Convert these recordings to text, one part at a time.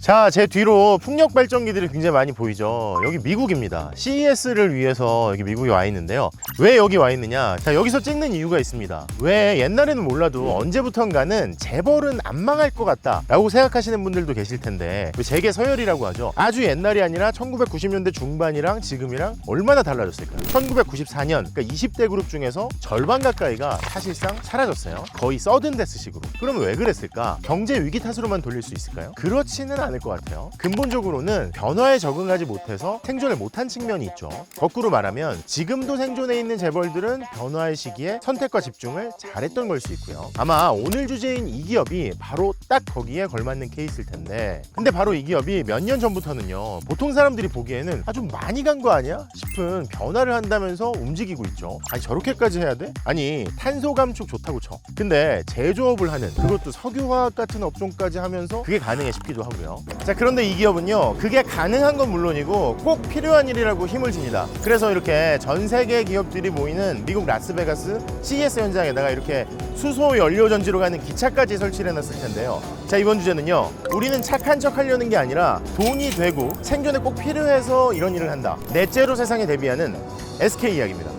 자, 제 뒤로 풍력 발전기들이 굉장히 많이 보이죠. 여기 미국입니다. CES를 위해서 여기 미국에 와 있는데요. 왜 여기 와 있느냐? 자, 여기서 찍는 이유가 있습니다. 왜 옛날에는 몰라도 언제부턴가는 재벌은 안 망할 것 같다라고 생각하시는 분들도 계실 텐데 그 재계 서열이라고 하죠. 아주 옛날이 아니라 1990년대 중반이랑 지금이랑 얼마나 달라졌을까요? 1994년, 그러니까 20대 그룹 중에서 절반 가까이가 사실상 사라졌어요. 거의 서든 데스식으로. 그러면 왜 그랬을까? 경제 위기 탓으로만 돌릴 수 있을까요? 그렇지는 않을 것 같아요. 근본적으로는 변화에 적응하지 못해서 생존을 못한 측면이 있죠. 거꾸로 말하면 지금도 생존해 있는 재벌들은 변화의 시기에 선택과 집중을 잘했던 걸 수 있고요. 아마 오늘 주제인 이 기업이 바로 딱 거기에 걸맞는 케이스일 텐데 근데 바로 이 기업이 몇 년 전부터는요 보통 사람들이 보기에는 아주 많이 간 거 아니야 싶은 변화를 한다면서 움직이고 있죠 아니 저렇게까지 해야 돼? 아니 탄소 감축 좋다고 쳐 근데 제조업을 하는 그것도 석유화학 같은 업종까지 하면서 그게 가능해 싶기도 하고요 자 그런데 이 기업은요 그게 가능한 건 물론이고 꼭 필요한 일이라고 힘을 줍니다 그래서 이렇게 전 세계 기업들이 모이는 미국 라스베가스 CES 현장에다가 이렇게 수소 연료 전지로 가는 기차까지 설치를 해놨을 텐데요. 자 이번 주제는요. 우리는 착한 척 하려는 게 아니라 돈이 되고 생존에 꼭 필요해서 이런 일을 한다. 넷째로 세상에 대비하는 SK 이야기입니다.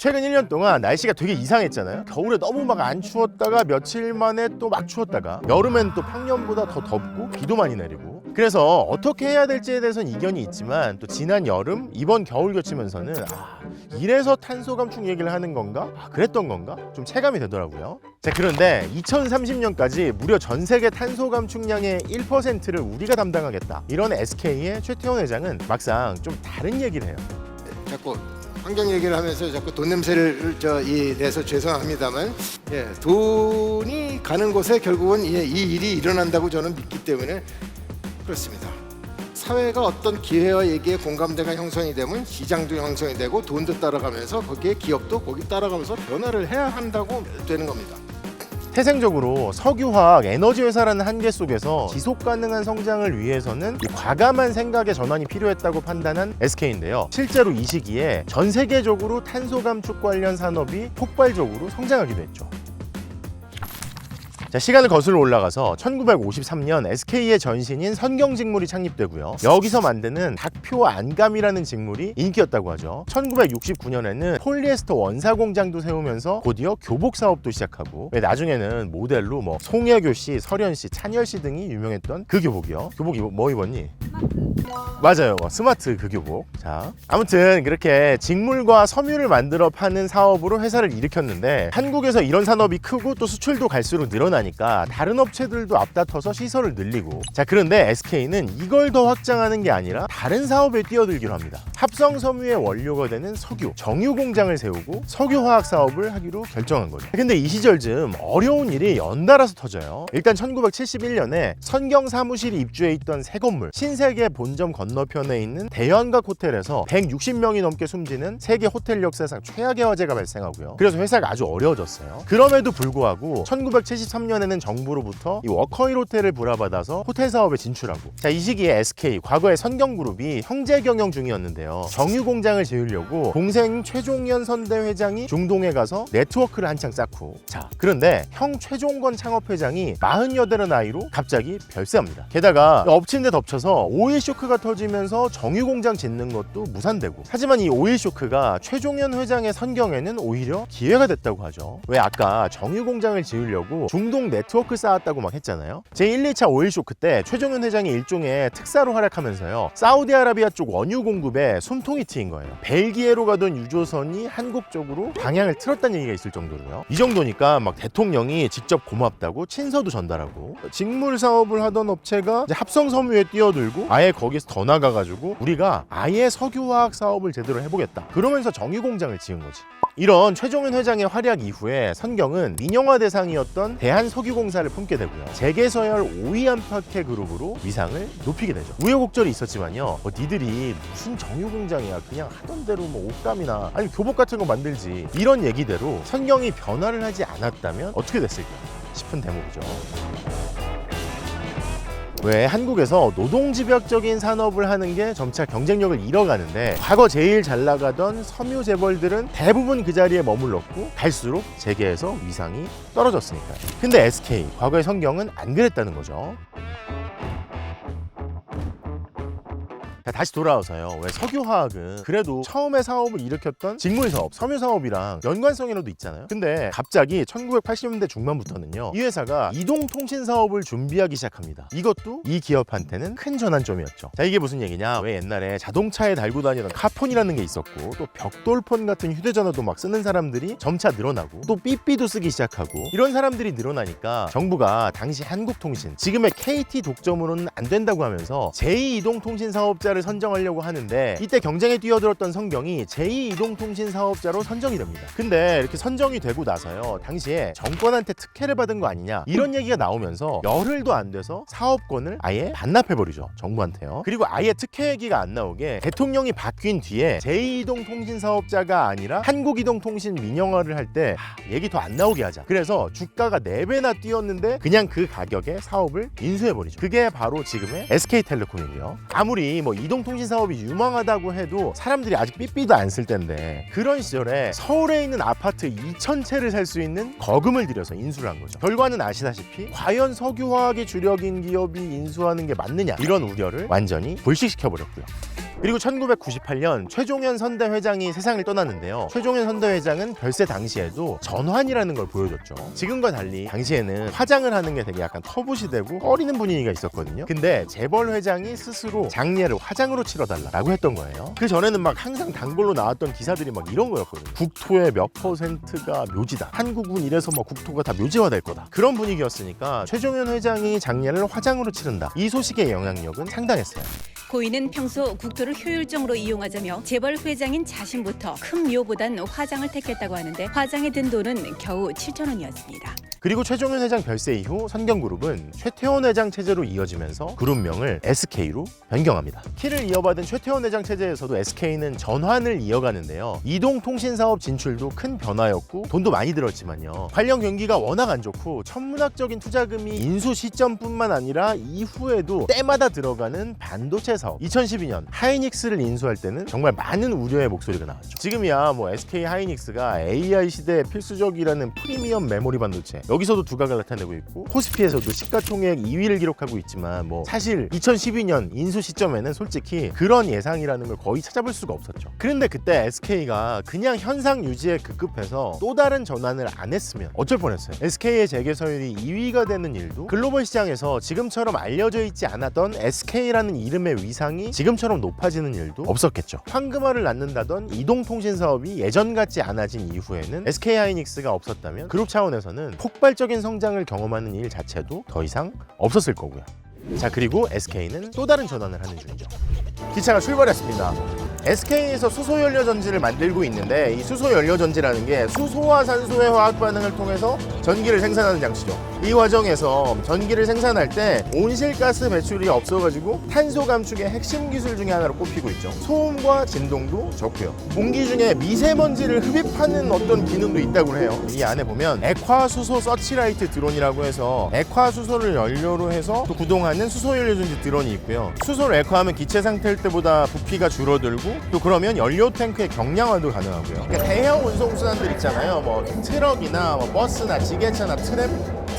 자, 최근 1년 동안 날씨가 되게 이상했잖아요. 겨울에 너무 막 안 추웠다가 며칠 만에 또 막 추웠다가 여름엔 또 평년보다 더 덥고 비도 많이 내리고 그래서 어떻게 해야 될지에 대해서는 이견이 있지만 또 지난 여름 이번 겨울 겹치면서는 아, 이래서 탄소 감축 얘기를 하는 건가? 아, 그랬던 건가? 좀 체감이 되더라고요. 자 그런데 2030년까지 무려 전 세계 탄소 감축량의 1%를 우리가 담당하겠다. 이런 SK의 최태원 회장은 막상 좀 다른 얘기를 해요. 자꾸 환경 얘기를 하면서 자꾸 돈 냄새를 저이 내서 죄송합니다만 예, 돈이 가는 곳에 결국은 예, 이 일이 일어난다고 저는 믿기 때문에 그렇습니다. 사회가 어떤 기회와 얘기에 공감대가 형성이 되면 시장도 형성이 되고 돈도 따라가면서 거기에 기업도 거기 따라가면서 변화를 해야 한다고 되는 겁니다. 태생적으로 석유화학 에너지 회사라는 한계 속에서 지속 가능한 성장을 위해서는 이 과감한 생각의 전환이 필요했다고 판단한 SK인데요. 실제로 이 시기에 전 세계적으로 탄소 감축 관련 산업이 폭발적으로 성장하기도 했죠. 자, 시간을 거슬러 올라가서 1953년 SK의 전신인 선경직물이 창립되고요. 여기서 만드는 닭표 안감이라는 직물이 인기였다고 하죠. 1969년에는 폴리에스터 원사 공장도 세우면서 곧이어 교복 사업도 시작하고 왜 나중에는 모델로 뭐 송혜교 씨, 설현 씨, 찬열 씨 등이 유명했던 그 교복이요. 교복 입, 뭐 입었니? 맞아요. 뭐 스마트 그 교복. 자, 아무튼 그렇게 직물과 섬유를 만들어 파는 사업으로 회사를 일으켰는데 한국에서 이런 산업이 크고 또 수출도 갈수록 늘어나 니까 다른 업체들도 앞다퉈서 시설을 늘리고 자, 그런데 SK는 이걸 더 확장하는 게 아니라 다른 사업에 뛰어들기로 합니다. 합성 섬유의 원료가 되는 석유, 정유 공장을 세우고 석유화학 사업을 하기로 결정한 거죠. 근데 이 시절쯤 어려운 일이 연달아서 터져요. 일단 1971년에 선경 사무실이 입주해 있던 새 건물 신세계 본점 건너편에 있는 대연각 호텔에서 160명이 넘게 숨지는 세계 호텔 역사상 최악의 화재가 발생하고요. 그래서 회사가 아주 어려워졌어요. 그럼에도 불구하고 1973년 에는 정부로부터 이 워커힐 호텔을 불화받아서 호텔 사업에 진출하고 자 이 시기에 SK 과거의 선경그룹이 형제 경영 중이었는데요. 정유 공장을 지으려고 동생 최종현 선대 회장이 중동에 가서 네트워크를 한창 쌓고 자 그런데 형 최종건 창업 회장이 40여대의 나이로 갑자기 별세합니다. 게다가 엎친 데 덮쳐서 오일 쇼크가 터지면서 정유 공장 짓는 것도 무산되고 하지만 이 오일 쇼크가 최종현 회장의 선경에는 오히려 기회가 됐다고 하죠. 왜 아까 정유 공장을 지으려고 중동 네트워크 쌓았다고 막 했잖아요. 제 1, 2차 오일 쇼크 때 최종현 회장이 일종의 특사로 활약하면서요. 사우디아라비아 쪽 원유 공급에 숨통이 트인 거예요. 벨기에로 가던 유조선이 한국 쪽으로 방향을 틀었다는 얘기가 있을 정도로요. 이 정도니까 막 대통령이 직접 고맙다고 친서도 전달하고 직물 사업을 하던 업체가 합성 섬유에 뛰어들고 아예 거기서 더 나가가지고 우리가 아예 석유화학 사업을 제대로 해보겠다. 그러면서 정유 공장을 지은 거지. 이런 최종현 회장의 활약 이후에 선경은 민영화 대상이었던 대한 석유공사를 품게 되고요. 재계서열 5위 안팎의 그룹으로 위상을 높이게 되죠. 우여곡절이 있었지만요. 뭐 니들이 무슨 정유공장이야. 그냥 하던 대로 뭐 옷감이나 아니 교복 같은 거 만들지. 이런 얘기대로 선경이 변화를 하지 않았다면 어떻게 됐을까 싶은 대목이죠. 왜 한국에서 노동집약적인 산업을 하는 게 점차 경쟁력을 잃어가는데 과거 제일 잘 나가던 섬유 재벌들은 대부분 그 자리에 머물렀고 갈수록 재계에서 위상이 떨어졌으니까요. 근데 SK 과거의 성경은 안 그랬다는 거죠. 다시 돌아와서요. 왜 석유화학은 그래도 처음에 사업을 일으켰던 직물사업, 섬유사업이랑 연관성이라도 있잖아요. 근데 갑자기 1980년대 중반부터는요. 이 회사가 이동통신 사업을 준비하기 시작합니다. 이것도 이 기업한테는 큰 전환점이었죠. 자, 이게 무슨 얘기냐? 왜 옛날에 자동차에 달고 다니던 카폰이라는 게 있었고 또 벽돌폰 같은 휴대전화도 막 쓰는 사람들이 점차 늘어나고 또 삐삐도 쓰기 시작하고 이런 사람들이 늘어나니까 정부가 당시 한국통신, 지금의 KT 독점으로는 안 된다고 하면서 제2이동통신 사업자를 선정하려고 하는데 이때 경쟁에 뛰어들었던 성경이 제2이동통신 사업자로 선정이 됩니다. 근데 이렇게 선정이 되고 나서요. 당시에 정권한테 특혜를 받은 거 아니냐 이런 얘기가 나오면서 열흘도 안 돼서 사업권을 아예 반납해버리죠. 정부한테요. 그리고 아예 특혜 얘기가 안 나오게 대통령이 바뀐 뒤에 제2이동통신 사업자가 아니라 한국이동통신 민영화를 할 때 얘기 더 안 나오게 하자. 그래서 주가가 4배나 뛰었는데 그냥 그 가격에 사업을 인수해버리죠. 그게 바로 지금의 SK텔레콤이고요. 아무리 뭐 이동통신 사업이 유망하다고 해도 사람들이 아직 삐삐도 안쓸 텐데 그런 시절에 서울에 있는 아파트 2,000채를 살 수 있는 거금을 들여서 인수를 한 거죠. 결과는 아시다시피 과연 석유화학의 주력인 기업이 인수하는 게 맞느냐 이런 우려를 완전히 불식시켜버렸고요. 그리고 1998년 최종현 선대 회장이 세상을 떠났는데요. 최종현 선대 회장은 별세 당시에도 전환이라는 걸 보여줬죠. 지금과 달리 당시에는 화장을 하는 게 되게 약간 터부시 되고 꺼리는 분위기가 있었거든요. 근데 재벌 회장이 스스로 장례를 화장으로 치러달라고 했던 거예요. 그 전에는 막 항상 단골로 나왔던 기사들이 막 이런 거였거든요. 국토의 몇 퍼센트가 묘지다. 한국은 이래서 뭐 국토가 다 묘지화될 거다. 그런 분위기였으니까 최종현 회장이 장례를 화장으로 치른다. 이 소식의 영향력은 상당했어요. 고인은 평소 국토를 효율적으로 이용하자며 재벌 회장인 자신부터 큰 묘보단 화장을 택했다고 하는데 화장에 든 돈은 겨우 7천 원이었습니다. 그리고 최종현 회장 별세 이후 선경그룹은 최태원 회장 체제로 이어지면서 그룹명을 SK로 변경합니다. 키를 이어받은 최태원 회장 체제에서도 SK는 전환을 이어가는데요. 이동통신 사업 진출도 큰 변화였고 돈도 많이 들었지만요. 관련 경기가 워낙 안 좋고 천문학적인 투자금이 인수 시점뿐만 아니라 이후에도 때마다 들어가는 반도체 사업. 2012년 하이닉스를 인수할 때는 정말 많은 우려의 목소리가 나왔죠. 지금이야 뭐 SK 하이닉스가 AI 시대에 필수적이라는 프리미엄 메모리 반도체 여기서도 두각을 나타내고 있고 코스피에서도 시가총액 2위를 기록하고 있지만 뭐 사실 2012년 인수 시점에는 솔직히 그런 예상이라는 걸 거의 찾아볼 수가 없었죠. 그런데 그때 SK가 그냥 현상 유지에 급급해서 또 다른 전환을 안 했으면 어쩔 뻔했어요. SK의 재계 서열이 2위가 되는 일도 글로벌 시장에서 지금처럼 알려져 있지 않았던 SK라는 이름의 위 상이 지금처럼 높아지는 일도 없었겠죠. 황금알을 낳는다던 이동통신 사업이 예전 같지 않아진 이후에는 SK 하이닉스가 없었다면 그룹 차원에서는 폭발적인 성장을 경험하는 일 자체도 더 이상 없었을 거고요. 자 그리고 SK는 또 다른 전환을 하는 중이죠. 기차가 출발했습니다. SK에서 수소 연료 전지를 만들고 있는데 이 수소 연료 전지라는 게 수소와 산소의 화학 반응을 통해서 전기를 생산하는 장치죠. 이 과정에서 전기를 생산할 때 온실가스 배출이 없어가지고 탄소 감축의 핵심 기술 중에 하나로 꼽히고 있죠. 소음과 진동도 적고요. 공기 중에 미세먼지를 흡입하는 어떤 기능도 있다고 해요. 이 안에 보면 액화수소 서치라이트 드론이라고 해서 액화수소를 연료로 해서 또 구동하는 수소 연료 전지 드론이 있고요. 수소를 액화하면 기체 상태일 때보다 부피가 줄어들고 또 그러면 연료 탱크의 경량화도 가능하고요. 그러니까 대형 운송 수단들 있잖아요. 뭐 트럭이나 뭐 버스나 지게차나 트램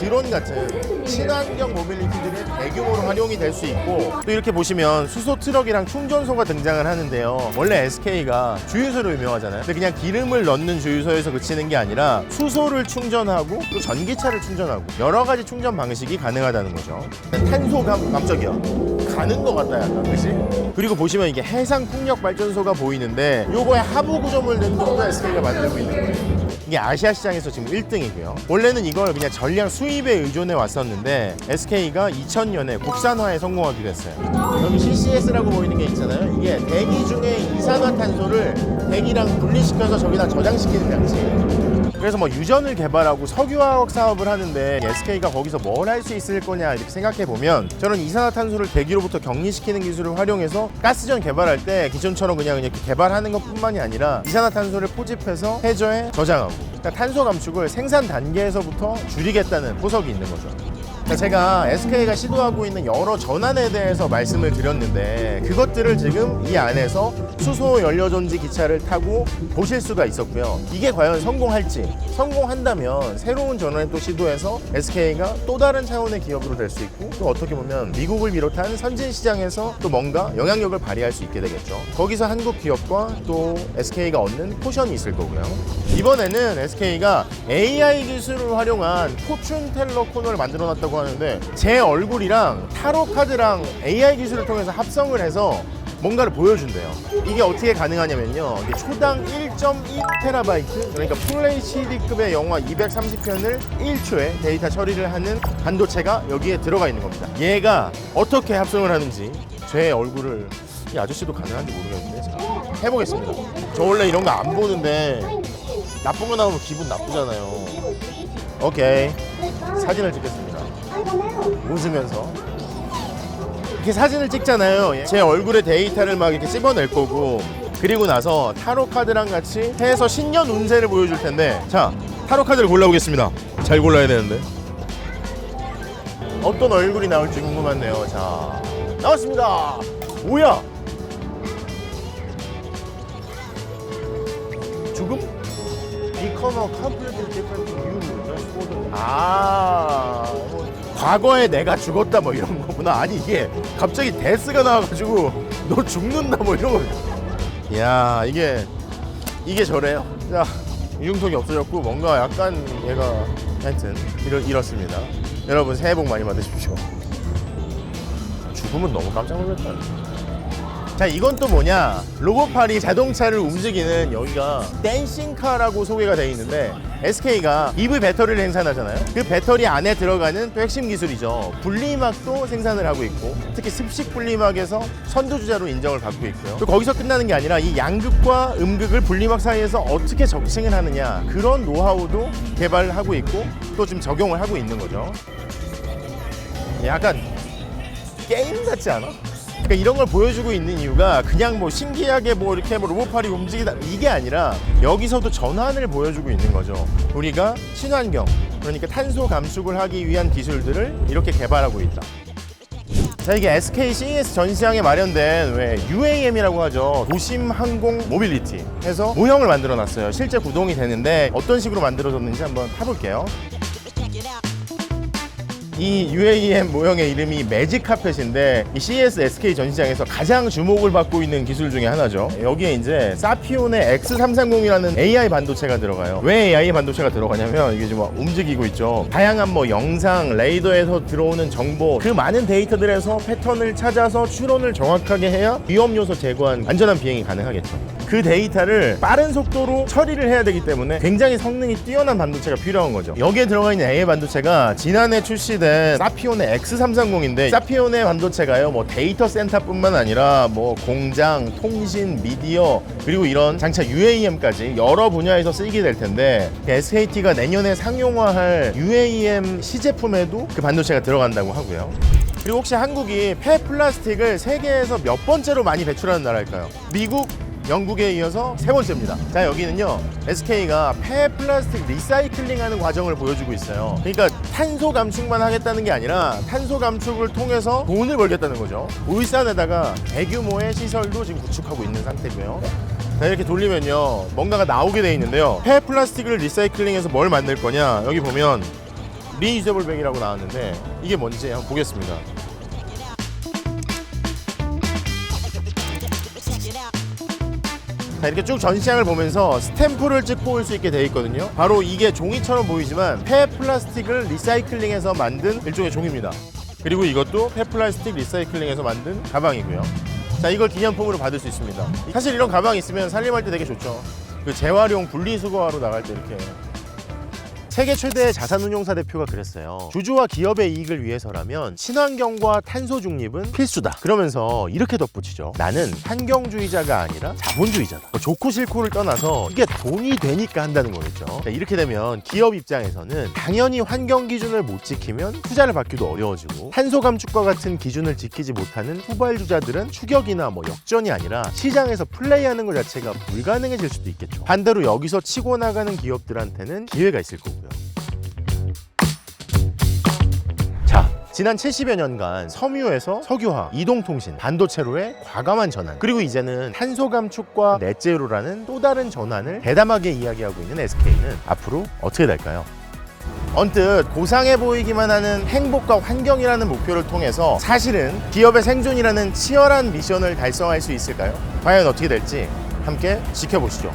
드론 같은 친환경 모빌리티들의 대규모로 활용이 될 수 있고 또 이렇게 보시면 수소 트럭이랑 충전소가 등장을 하는데요. 원래 SK가 주유소로 유명하잖아요. 근데 그냥 기름을 넣는 주유소에서 그치는 게 아니라 수소를 충전하고 또 전기차를 충전하고 여러 가지 충전 방식이 가능하다는 거죠. 탄소 감, 감적이야. 가는 것 같다 약간 그치? 그리고 보시면 이게 해상 풍력 발전소가 보이는데 요거에 하부 구조물 등등도 SK가 만들고 있는 거예요. 이게 아시아 시장에서 지금 1등이고요. 원래는 이걸 그냥 전량 수입에 의존해 왔었는데 SK가 2000년에 국산화에 성공하기로 했어요. 여기 CCS라고 보이는 게 있잖아요. 이게 대기 중에 이산화탄소를 대기랑 분리시켜서 저기다 저장시키는 장치예요. 그래서 뭐 유전을 개발하고 석유화학 사업을 하는데 SK가 거기서 뭘 할 수 있을 거냐 이렇게 생각해 보면 저는 이산화탄소를 대기로부터 격리시키는 기술을 활용해서 가스전 개발할 때 기존처럼 그냥 이렇게 개발하는 것뿐만이 아니라 이산화탄소를 포집해서 해저에 저장하고 그러니까 탄소 감축을 생산 단계에서부터 줄이겠다는 포석이 있는 거죠. 자, 제가 SK가 시도하고 있는 여러 전환에 대해서 말씀을 드렸는데 그것들을 지금 이 안에서 수소 연료 전지 기차를 타고 보실 수가 있었고요. 이게 과연 성공할지 성공한다면 새로운 전환을 또 시도해서 SK가 또 다른 차원의 기업으로 될 수 있고 또 어떻게 보면 미국을 비롯한 선진 시장에서 또 뭔가 영향력을 발휘할 수 있게 되겠죠. 거기서 한국 기업과 또 SK가 얻는 포션이 있을 거고요. 이번에는 SK가 AI 기술을 활용한 포춘 텔러 코너를 만들어 놨다고 하는데 제 얼굴이랑 타로 카드랑 AI 기술을 통해서 합성을 해서 뭔가를 보여준대요. 이게 어떻게 가능하냐면요. 이게 초당 1.1테라바이트, 그러니까 풀 HD급의 영화 230편을 1초에 데이터 처리를 하는 반도체가 여기에 들어가 있는 겁니다. 얘가 어떻게 합성을 하는지 제 얼굴을 이 아저씨도 가능한지 모르겠는데 자, 해보겠습니다. 저 원래 이런 거 안 보는데 나쁜 거 나오면 기분 나쁘잖아요. 오케이 사진을 찍겠습니다. 웃으면서 이렇게 사진을 찍잖아요. 제 얼굴에 데이터를 막 이렇게 찝어낼 거고 그리고 나서 타로 카드랑 같이 해서 신년 운세를 보여줄 텐데 자 타로 카드를 골라보겠습니다. 잘 골라야 되는데 어떤 얼굴이 나올지 궁금하네요. 자 나왔습니다. 뭐야? 죽음? Become a completely 과거에 내가 죽었다 뭐 이런 거구나. 아니 이게 갑자기 데스가 나와가지고 너 죽는다 뭐 이런 거. 야, 이게 이게 저래요. 자 이중턱이 없어졌고 뭔가 약간 얘가 하여튼 이렇, 이렇습니다. 여러분 새해 복 많이 받으십시오. 죽음은 너무 깜짝 놀랐다 자 이건 또 뭐냐? 로봇팔이 자동차를 움직이는 여기가 댄싱카라고 소개가 되어 있는데 SK가 EV 배터리를 생산하잖아요. 그 배터리 안에 들어가는 또 핵심 기술이죠. 분리막도 생산을 하고 있고 특히 습식 분리막에서 선두주자로 인정을 받고 있고요. 또 거기서 끝나는 게 아니라 이 양극과 음극을 분리막 사이에서 어떻게 적층을 하느냐 그런 노하우도 개발하고 있고 또 지금 적용을 하고 있는 거죠. 약간 게임 같지 않아? 그러니까 이런 걸 보여주고 있는 이유가 그냥 뭐 신기하게 뭐 이렇게 뭐 로봇팔이 움직이다 이게 아니라 여기서도 전환을 보여주고 있는 거죠. 우리가 친환경 그러니까 탄소 감축을 하기 위한 기술들을 이렇게 개발하고 있다. 자 이게 SK CES 전시장에 마련된 왜 UAM이라고 하죠 도심 항공 모빌리티 해서 모형을 만들어 놨어요 실제 구동이 되는데 어떤 식으로 만들어졌는지 한번 타볼게요 이 UAM 모형의 이름이 매직 카펫인데 이 CS SK 전시장에서 가장 주목을 받고 있는 기술 중에 하나죠. 여기에 이제 사피온의 X330이라는 AI 반도체가 들어가요. 왜 AI 반도체가 들어가냐면 이게 지금 움직이고 있죠. 다양한 뭐 영상, 레이더에서 들어오는 정보 그 많은 데이터들에서 패턴을 찾아서 추론을 정확하게 해야 위험 요소 제거한 안전한 비행이 가능하겠죠. 그 데이터를 빠른 속도로 처리를 해야 되기 때문에 굉장히 성능이 뛰어난 반도체가 필요한 거죠. 여기에 들어가 있는 AI 반도체가 지난해 출시된 사피온의 X330인데 사피온의 반도체가요 뭐 데이터 센터뿐만 아니라 뭐 공장, 통신, 미디어 그리고 이런 장차 UAM까지 여러 분야에서 쓰이게 될 텐데 SKT가 내년에 상용화할 UAM 시제품에도 그 반도체가 들어간다고 하고요. 그리고 혹시 한국이 폐 플라스틱을 세계에서 몇 번째로 많이 배출하는 나라일까요? 미국, 영국에 이어서 세 번째입니다. 자, 여기는요, SK가 폐 플라스틱 리사이클링하는 과정을 보여주고 있어요. 그러니까 탄소 감축만 하겠다는 게 아니라 탄소 감축을 통해서 돈을 벌겠다는 거죠. 울산에다가 대규모의 시설도 지금 구축하고 있는 상태고요. 자, 이렇게 돌리면요, 뭔가가 나오게 돼 있는데요. 폐 플라스틱을 리사이클링해서 뭘 만들 거냐? 여기 보면 리유저블 백이라고 나왔는데 이게 뭔지 한번 보겠습니다. 자, 이렇게 쭉 전시장을 보면서 스탬프를 찍고 올 수 있게 되어 있거든요. 바로 이게 종이처럼 보이지만 폐 플라스틱을 리사이클링해서 만든 일종의 종입니다. 그리고 이것도 폐 플라스틱 리사이클링해서 만든 가방이고요. 자, 이걸 기념품으로 받을 수 있습니다. 사실 이런 가방 있으면 살림할 때 되게 좋죠. 그 재활용 분리수거하러 나갈 때 이렇게 세계 최대의 자산운용사 대표가 그랬어요. 주주와 기업의 이익을 위해서라면 친환경과 탄소 중립은 필수다. 그러면서 이렇게 덧붙이죠. 나는 환경주의자가 아니라 자본주의자다. 뭐 좋고 싫고를 떠나서 이게 돈이 되니까 한다는 거겠죠. 자, 이렇게 되면 기업 입장에서는 당연히 환경 기준을 못 지키면 투자를 받기도 어려워지고 탄소 감축과 같은 기준을 지키지 못하는 후발주자들은 추격이나 뭐 역전이 아니라 시장에서 플레이하는 것 자체가 불가능해질 수도 있겠죠. 반대로 여기서 치고 나가는 기업들한테는 기회가 있을 거고 지난 70여 년간 섬유에서 석유화, 이동통신, 반도체로의 과감한 전환 그리고 이제는 탄소 감축과 넷제로라는 또 다른 전환을 대담하게 이야기하고 있는 SK는 앞으로 어떻게 될까요? 언뜻 고상해 보이기만 하는 행복과 환경이라는 목표를 통해서 사실은 기업의 생존이라는 치열한 미션을 달성할 수 있을까요? 과연 어떻게 될지 함께 지켜보시죠.